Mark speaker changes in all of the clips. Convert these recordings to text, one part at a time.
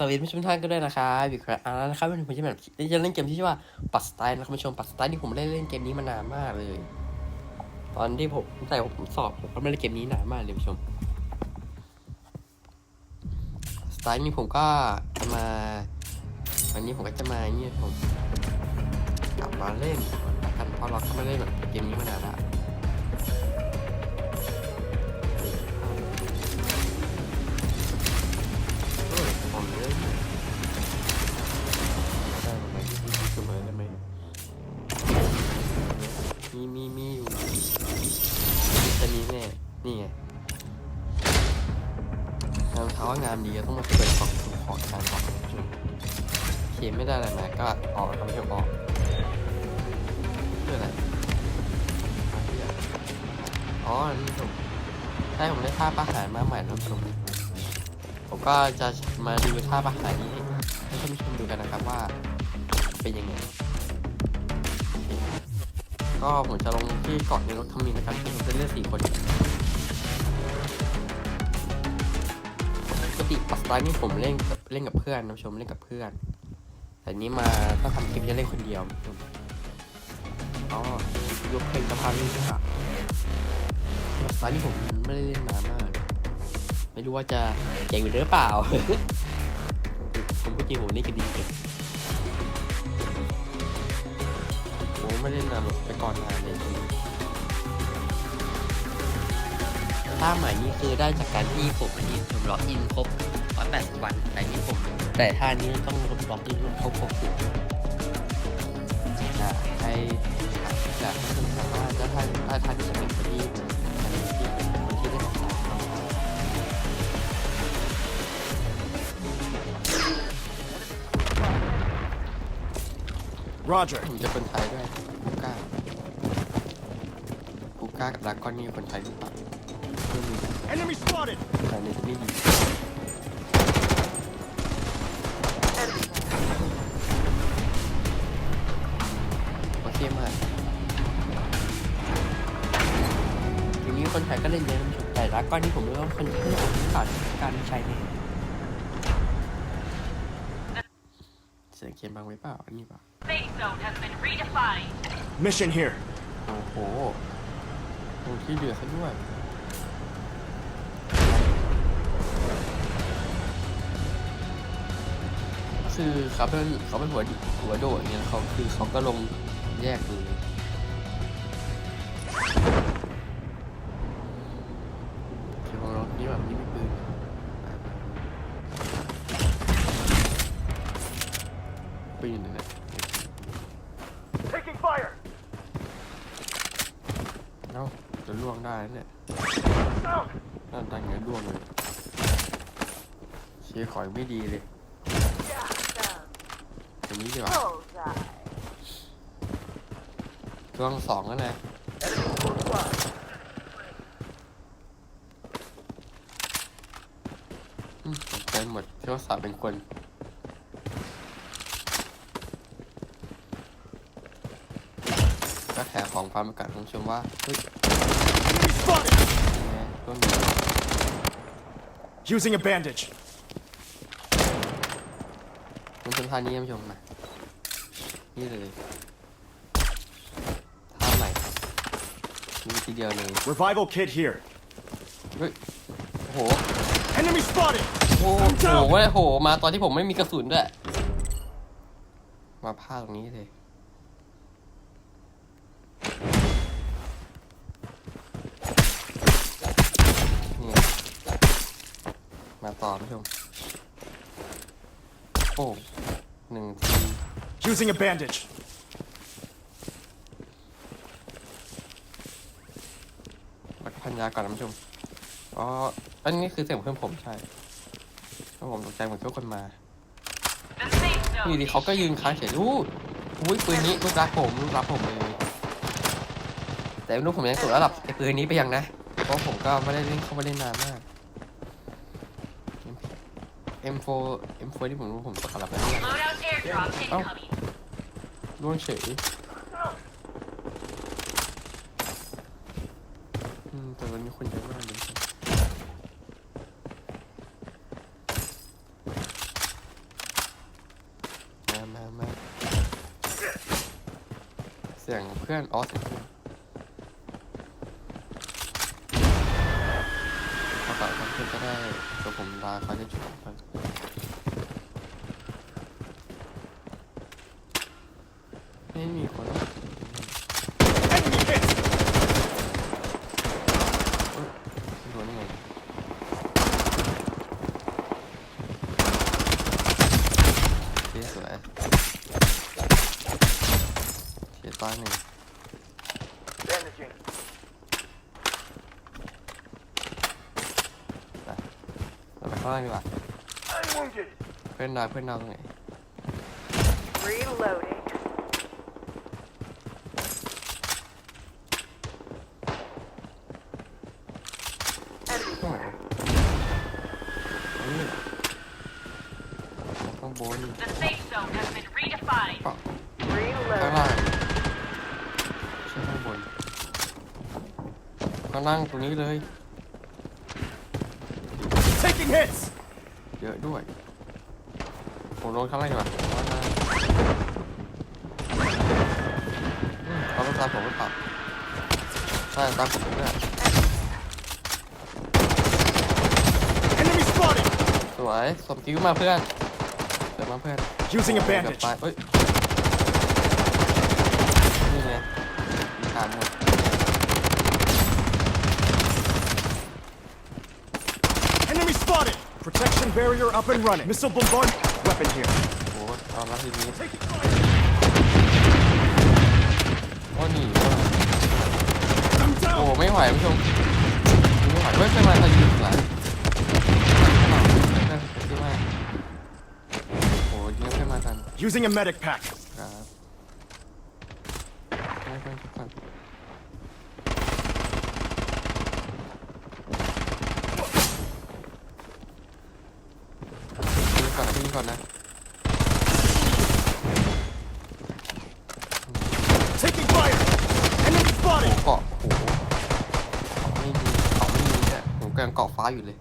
Speaker 1: สวัสดีผู้ชมท่านก็ด้วยนะครับอีกครั้งอ่านะครับวันนี้ผมจะแบบจะเล่นเกมที่ชื่อว่าปัดสไตล์นะครับผู้ชมปัดสไตล์ที่ผมไม่ได้เล่นเกมนี้มานานมากเลย ตอนที่ผมตั้งแต่ผมสอบผมก็ไม่ได้เล่นเกมนี้นานมากเลยผู้ชมสไตล์นี้ผมก็จะมาวันนี้ผมก็จะมาเนี่ยผมกลับมาเล่นกันเพราะเราก็ไม่ได้แบบเกมนี้มานานละ อ๋อนี่ผมใช่ผมได้ท่าประหารมาใหม่แล้วผมผมก็จะมาดูท่าประหารนี้ให้ท่านผู้ชมดูกันนะครับว่าเป็นยังไง ก็ผมจะลงที่เกาะในรถคามินนะครับที่ผมจะเลือกสี่คนปกติปัสตานี่ผมเล่นกับเล่นกับเพื่อนนะผู้ชมเล่นกับเพื่อน แต่นี้มาถ้าทำคลิปจะเล่นคนเดียวอ๋อยกเพลงสะพานนี่ใช่ไหมปัส ตานี่ผมไม่ได้เล่นนามาก ไม่รู้ว่าจะเก่งหรือเปล่า ผมพูดจริงผมเล่กันดีเกินผมไม่เล่นนานหรอกไปก่อนนานเลยถ้าใหม่นี่คือได้จากการที่ผมอันนี้ผมล็อกอินครบ180วัน แต่นี่ผม แต่ท่านี้ต้องล็อกอินครบครบอยู่จะให้จะสามารถถ้าท่านถ้าท่านที่จะเป็น
Speaker 2: Roger.
Speaker 1: ผมจะคนไทยด้วยกูก้ากูก้ากับดรากอนนี่คนไทยหรือเปล่าไม่มีนะ
Speaker 2: Enemy spotted.
Speaker 1: แต่ในจะไม่มีโอเคมากทีนี้คนไทยก็เล่นเยอะนะผู้ชมแต่ดรากอนนี่ผมรู้ว่าคนที่อ่านขาดการใช้เนี่ยเสียงเกมบางไว้เปล่าอันนี้เปล่า
Speaker 3: Safe zone has been redefined.
Speaker 2: Mission here.
Speaker 1: โอ้โหตรงที่เดือดซะด้วย คือเขาเป็นเขาเป็นหัวดิหัวโดดเนี่ยเขาคือเขาก็ลงแยกเลย เนี่ย
Speaker 2: Down.
Speaker 1: นั่นตั้งด่วงเลยเชียร์ขอยไม่ดีเลยตรงนี้ดีกว่าล่วงสองแล้วนะอืมใจหมดเที่ยวสาเป็นคนก็แถของความประกาศของชมว่าเฮ้ย ต้นเดือน
Speaker 2: Using a bandage.
Speaker 1: มันเป็นท่านี้ท่านผู้ชมมานี่เลยท่าใหม่มีทีเดียวเลย
Speaker 2: Revival kit here.
Speaker 1: เฮ้ยโอ้โห
Speaker 2: Enemy spotted.
Speaker 1: โอ้โหโอ้โห มาตอนที่ผมไม่มีกระสุนด้วย มาพลาดตรงนี้เลย นี่ มา ต่อท่านผู้ชมโอ้หนึ่งที
Speaker 2: Using a bandage.
Speaker 1: แล้วก็พันยาก่อนนะท่านผู้ชมอ๋ออันนี้คือเสียงเพื่อนผมใช่เพราะผมตกใจเหมือนทุกคนมา
Speaker 3: The safe
Speaker 1: อยู่
Speaker 3: zone
Speaker 1: ดีเขาก็ยืนค้างเฉยอู้อุ้ยปืนนี้ลูกรักผมลูกรักผมเลย แต่ลูกผมยังสูงระดับไอ้ปืนนี้ไปยังนะ เพราะผมก็ไม่ได้เล่นเข้ามาเล่นนานมาก M4 M4 ที่ผมรู้ผมตกระดับแล้วเนี่ย
Speaker 3: Loadout airdrop
Speaker 1: Oh.
Speaker 3: incoming.
Speaker 1: ร่วงเฉยอืมแต่วันนี้คนเยอะมากเลยนานมากเสียงเพื่อนอ๋อเสียงเพื่อนพ อต่อยเพื่อนก็ได้ตัวผมลาเขาจะจุดครับไม่มีคน
Speaker 2: Enemy hit!
Speaker 1: โดนยังไงเสียสวยเสียตายหนึ่ง เราไปข้างล่างดีกว่า
Speaker 2: I'm wounded.
Speaker 1: เพื่อนดาวเพื่อนดาวตรงไหน
Speaker 4: Reloading.
Speaker 1: ตรงไหนนี่ข้างบน
Speaker 3: The safe zone has been redefined.
Speaker 1: เปล่าข้าง
Speaker 4: Reloading.
Speaker 1: ล่างใช่ข้างบนข้างล่างตรงนี้เลย
Speaker 2: Taking hits!
Speaker 1: เยอะด้วย ผมลงข้างล่างดีกว่าข้างล่างอืมเขาต้องตามผมหรือเปล่าใช่ตามผมด้วย
Speaker 2: Enemy spotted!
Speaker 1: สวยสมกิ้วมาเพื่อนเดี๋ยวมาเพื่อน
Speaker 2: Using a
Speaker 1: โอ้โหเกือบ
Speaker 2: bandage.
Speaker 1: ตายเอ้ย นี่ไงมีขาหมด
Speaker 2: Protection barrier up and running. Missile bombard. Weapon here.
Speaker 1: โอ้โหเอาละทีนี้
Speaker 2: Taking fire!
Speaker 1: ว่าหนีว่า
Speaker 2: I'm
Speaker 1: โอ้
Speaker 2: down!
Speaker 1: ไม่ไหวผู้ชมไม่ไหวเฮ้ยเป็นมาทายุหลายโอ้ยยิงขึ้นมาทัน
Speaker 2: Using a medic pack.
Speaker 1: ครับให้เพื่อนทุกคน ก่อนนะยิงก่อนนะ
Speaker 2: Taking fire! Enemy
Speaker 1: โอ้
Speaker 2: spotted!
Speaker 1: เกาะโอ้โหเกาะไม่ดีเกาะไม่ดีเนี่ยผมกำลังเกาะฟ้าอยู่เลย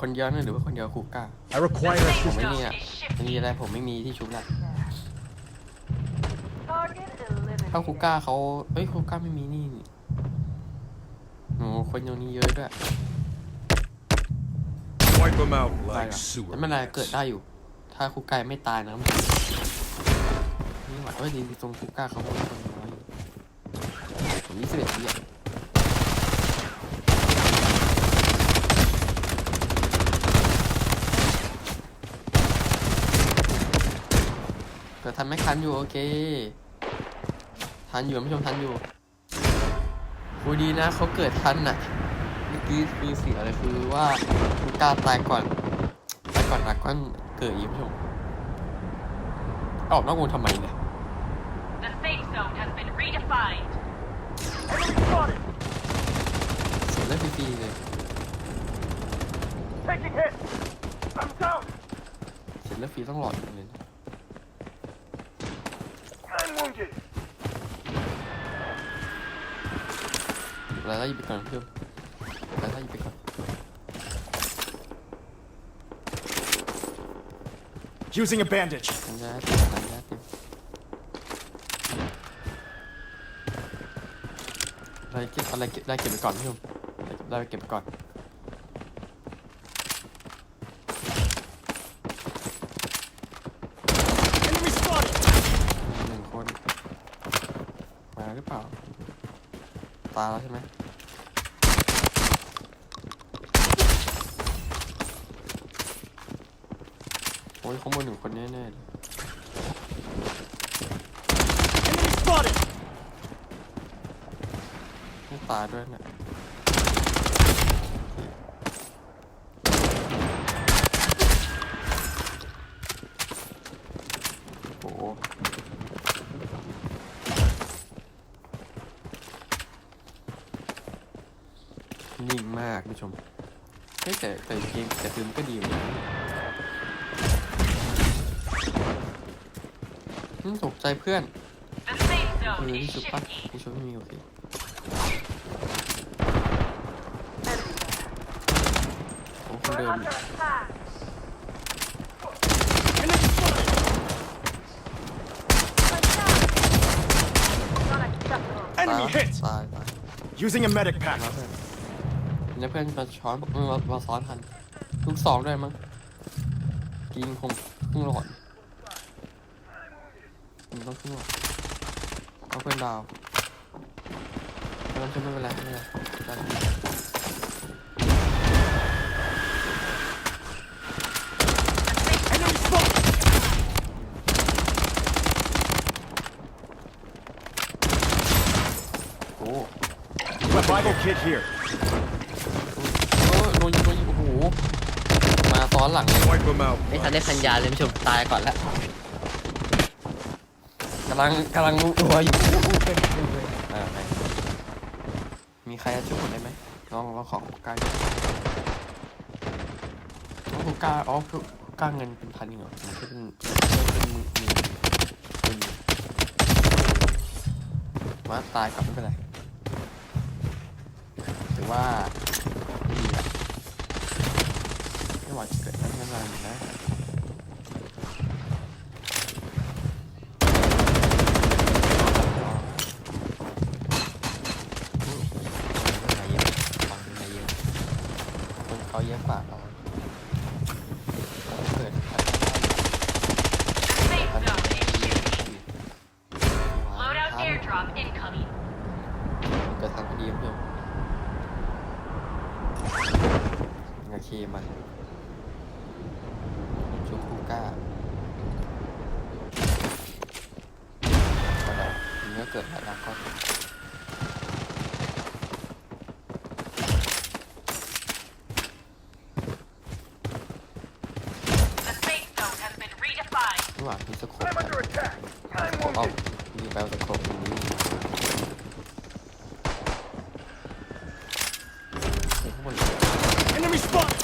Speaker 1: คนเดียวเนี่ยหรือว่าคนเดียวคูก้า
Speaker 2: I require
Speaker 3: The safe
Speaker 1: ผมไม่
Speaker 3: zone
Speaker 1: มีอะ
Speaker 3: is
Speaker 1: ไม่
Speaker 3: shifting.
Speaker 1: มีอะไรผมไม่มีที่ชุบนะ
Speaker 4: Target eliminated.
Speaker 1: ถ้าคูก้าเขาเอ้ยคูก้าไม่มีนี่นี่โอ้คนอยู่นี่เยอะด้วย
Speaker 5: Wipe them out
Speaker 1: ตาย
Speaker 5: like
Speaker 1: ละ
Speaker 5: sewer
Speaker 1: แต่ไม่เป็นไร
Speaker 5: rats.
Speaker 1: เกิดได้อยู่ ถ้าคูก้าไม่ตายนะนี่หว่าเอ้ยดีตรงคูก้าเขาคนน้อยอยู่ผมยี่สิบเอ็ดวิอะเกิดทันไม่ทันอยู่โอเค ทันอยู่ท่านผู้ชมทันอยู่กูดีนะเขาเกิดทันน่ะเมื่ อกี้คือเสียอะไรคือว่าคูก้าตายก่อนตายก่อนรักก้อนเกิดอีกผู้ชมออกนอกวงทำไมเนี่ย
Speaker 3: The safe zone has been redefined.
Speaker 2: Enemy spotted!
Speaker 1: เสียเลือดฟรีๆเลย
Speaker 2: Taking hits! I'm down!
Speaker 1: เสียเลือดฟรีต้องหลอดเลยนะ
Speaker 2: I'm wounded!
Speaker 1: แล้วไล่ไไล่ไปก่อน
Speaker 2: Using a bandage.
Speaker 1: สัญญาเต็มสัญญาเต็มอะไรเก็บอะไรเก็บได้เก็บไปก่อนพี่ชมได้เก็บไปก่อน
Speaker 2: Enemy spotted!
Speaker 1: หนึ่งคน มาหรือเปล่า ตายแล้วใช่ไหม โอ้ยข้างบนหนึ่งคนแน่ๆเลย
Speaker 2: Enemy spotted!
Speaker 1: ไม่ตายด้วยเนี่ยโอ้โหนิ่งมากผู้ชมเฮ้ยแต่แต่เกมแต่ฟิล์มก็ดีอยู่นะ อืมตกใจเพื่อน
Speaker 3: The
Speaker 1: ที่
Speaker 3: is
Speaker 1: ชุดปั๊บ
Speaker 3: พี่
Speaker 1: ชมีชุบไม่มีโอเคโอ้คนเดิมตาย Enemy hit! ตาย
Speaker 2: Using a medic pack.
Speaker 1: เพื่อนเพื่อนมาช้อนอกอมาซ้อนทันทุกสองด้วยมั้งยินผมเพิ่งหลอด มันต้องครึ่งหลอดเอาเพื่อนดาวแล้วไม่เป็นไรไม่เป็นไรได้
Speaker 2: Enemy spotted!
Speaker 1: โอ้
Speaker 2: Revival kit here.
Speaker 1: โอ้โดนยิงโดนยิงโอ้โหมาซ้อนหลังเลย
Speaker 2: Wipe them out.
Speaker 1: ไม่ทันได้พันยาเลยผู้ชมตายก่อนแล้ว กำลังกำลังรู้ตัวอยู่อ่าไหนมีใครจะช่วยผมได้ไหมลองลองขอโอกาสน้องโอกาสอ๋อโอกาสเงินเป็นพันเหรอมันจะเป็นมันเป็นหมื่นหมื่นหมื่นมาตายกลับไม่เป็นไรถือว่าดีอะไม่หวังจะเกิดอะไรขึ้นมาอีกนะ คนเขาเยอะกว่าเราเกิด
Speaker 3: The safe zone is shifting. Loadout airdrop incoming.
Speaker 1: เกิดทางพอดีเพื่อนโอเคมาชุบคูก้าก็ได้มันก็ เกิดแล้วก็
Speaker 3: The safe zone has been redefined.
Speaker 1: ระหว่างมีสโคปเอามีแปลสโคปตรงนี้เฮ้ยพวกมัน
Speaker 2: Enemy spotted!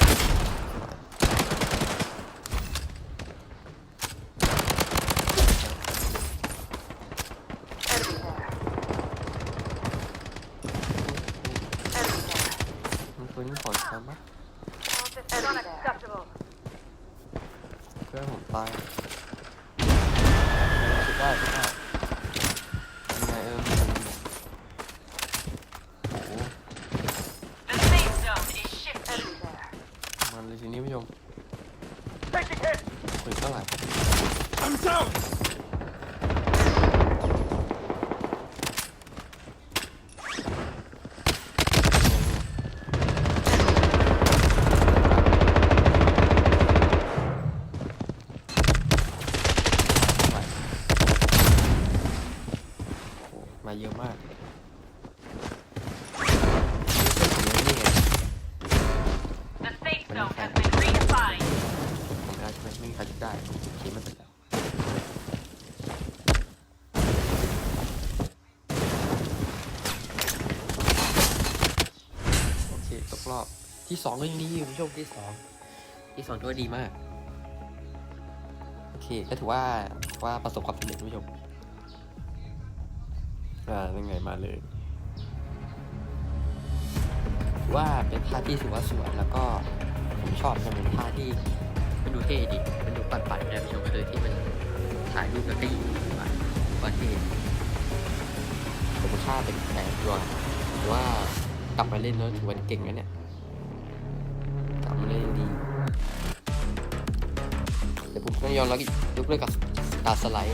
Speaker 1: มันตัวนี้ขอช้ำปะ
Speaker 4: Unacceptable.
Speaker 1: เพื่อนผมตายชุดได้ชุดได้ยังไงเออโอ้โห
Speaker 3: The safe zone is shifting.
Speaker 1: มัน เลยทีนี้ผู้ชม
Speaker 2: Taking hit!
Speaker 1: คุยเท่าไหร่
Speaker 2: I'm down!
Speaker 1: เท่าไรมาเยอะมากผมยังนี่ไง
Speaker 3: The safe zone has been redefined.
Speaker 1: ผมไม่ได้ใช่ไหมไม่มีใครชุดได้โอเคไม่เป็นไรโอเคตกรอบ ที่สองก็ยังดีอยู่คุณผู้ชมที่สองที่สองถือว่าดีมาก โอเคก็ถือว่าว่าประสบความสำเร็จคุณผู้ชมอ่ายังไงมาเลยถือว่าเป็นท่าที่ถือว่าสวยแล้วก็ผมชอบมันเป็นท่าที่มันดูเท่ดีมันดูปัดๆนะคุณผู้ชมก็เลยที่มันถ่ายรูปแล้วก็ยิงมาว่าเท่ผมค่าเป็นแผนตัวถือว่ากลับมาเล่นแล้วถือว่าเก่งนะเนี่ย ไม่ยอมแล้วยกเลิกกับตาสไลด์